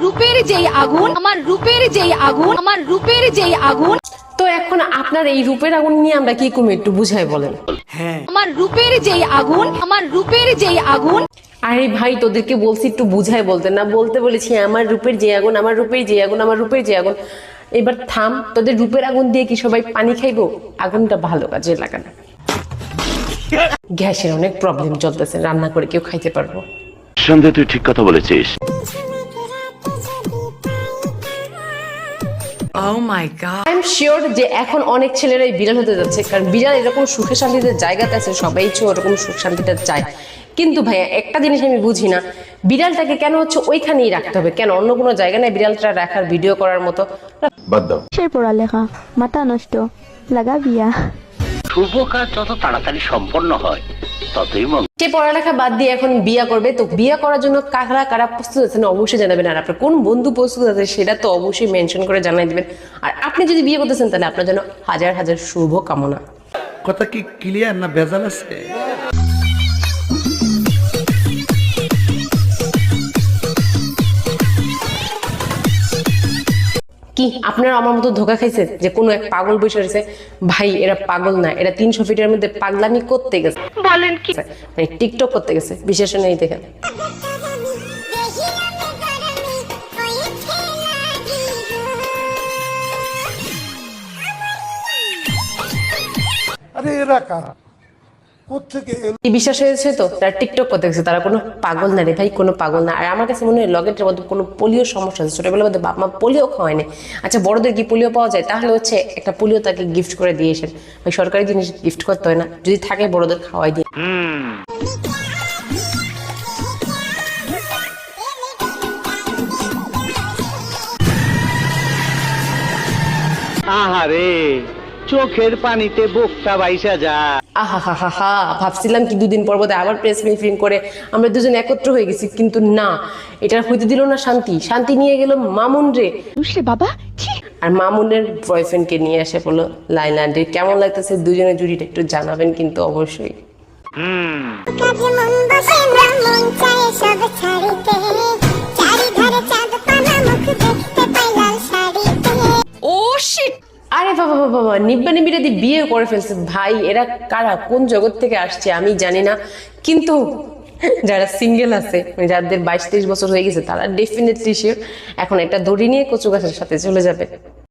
রূপের যেই আগুন আমার রূপের যেই আগুন আমার রূপের যেই আগুন। তো এখন আপনার এই রূপের আগুন নিয়ে আমরা কি কমে একটু বুঝাই বলেন? আমার রূপের যেই আগুন আমার রূপের যেই আগুন। আরে ভাই তোদেরকে বলছি একটু বুঝাই বলতে না বলতে বলেছি আমার রূপের যে আগুন আমার রূপের যে আগুন আমার রূপের যে আগুন। এবার থাম তোদের রূপের আগুন দিয়ে কি সবাই পানি খাইবো? আগুনটা ভালো কাজে লাগানো গ্যাসের অনেক প্রবলেম চলতেছে রান্না করে কেউ খাইতে পারব। সন্দেহ তুই ঠিক কথা বলেছিস। Oh my god. I am sure যে এখন অনেক ছেলেরাই বিড়াল হতে যাচ্ছে কারণ বিড়াল এরকম সুখে শান্তিতে জায়গাতে আছে সবাই ইচ্ছে ওরকম সুখ শান্তিটা চায় কিন্তু ভাইয়া একটা জিনিস আমি বুঝি না বিড়ালটাকে কেন হচ্ছে ওইখানেই রাখতে হবে? কেন অন্য কোনো জায়গা নেই বিড়ালটা রাখার ভিডিও করার মতো? বাদ দাও। কিসের পড়ালেখা? মাথা নষ্ট। লাগা বিয়া শুভ কাজ যত তাড়াতাড়ি সম্পন্ন হয় ততই মঙ্গল সে পড়ালেখা বাদ দিয়ে এখন বিয়া করবে? তো বিয়া করার জন্য কারা কারা প্রস্তুত আছেন অবশ্যই জানাবেন। আর আপনার কোন বন্ধু প্রস্তুত আছে সেটা তো অবশ্যই মেনশন করে জানাই দিবেন। আর আপনি যদি বিয়ে করতেছেন তাহলে আপনার জন্য হাজার হাজার শুভ কামনা কথা কি ক্লিয়ার না ভেজাল আছে? কি আপনারা আমার মতো ধোকা খাইছে যে কোনো এক পাগল বসে রয়েছে? ভাই এরা পাগল না এরা তিনশো ফিটের মধ্যে পাগলামি করতে গেছে। বলেন কি? মানে টিকটক করতে গেছে বিশেষ নেই দেখেন। আরে এরা কারা? কোথেকে বিশ্বাস হয়েছে তো? তারা টিকটক করতে গেছে তারা কোনো পাগল না রে ভাই কোনো পাগল না। আর আমার কাছে মনে হয় লগেটের মধ্যে কোনো পোলিও সমস্যা আছে ছোটবেলার মধ্যে বাপ মা পোলিও খাওয়ায়নি আচ্ছা বড়দের কি পোলিও পাওয়া যায়? তাহলে হচ্ছে একটা পোলিও তাকে গিফট করে দিয়েছেন ভাই সরকারি জিনিস গিফট করতে হয় না। যদি থাকে বড়দের খাওয়াই দিয়ে। আহারে। চোখের পানিতে বুকটা বাইসা যা। আহা হা হা হা ভাবছিলাম কি দুদিন পর বোধহয় আবার প্রেস ব্রিফিং করে আমরা দুজন একত্র হয়ে গেছি কিন্তু না এটা হইতে দিল না শান্তি। শান্তি নিয়ে গেল মামুন রে। বুঝলে বাবা? আর মামুনের বয়ফ্রেন্ডকে নিয়ে এসে বলল লাইল্যান্ডে কেমন লাগতেছে দুজনের জুড়িটা একটু জানাবেন কিন্তু অবশ্যই। কাজে বাবা বাবা বাবা বিয়ে করে ফেলছে। ভাই, এরা কারা? কোন জগৎ থেকে আসছে? আমি জানি না। কিন্তু যারা সিঙ্গেল আছে মানে যাদের বাইশ, তেইশ বছর হয়ে গেছে, তারা ডেফিনেটলি শিওর এখন একটা দড়ি নিয়ে কচু গাছের সাথে চলে যাবে।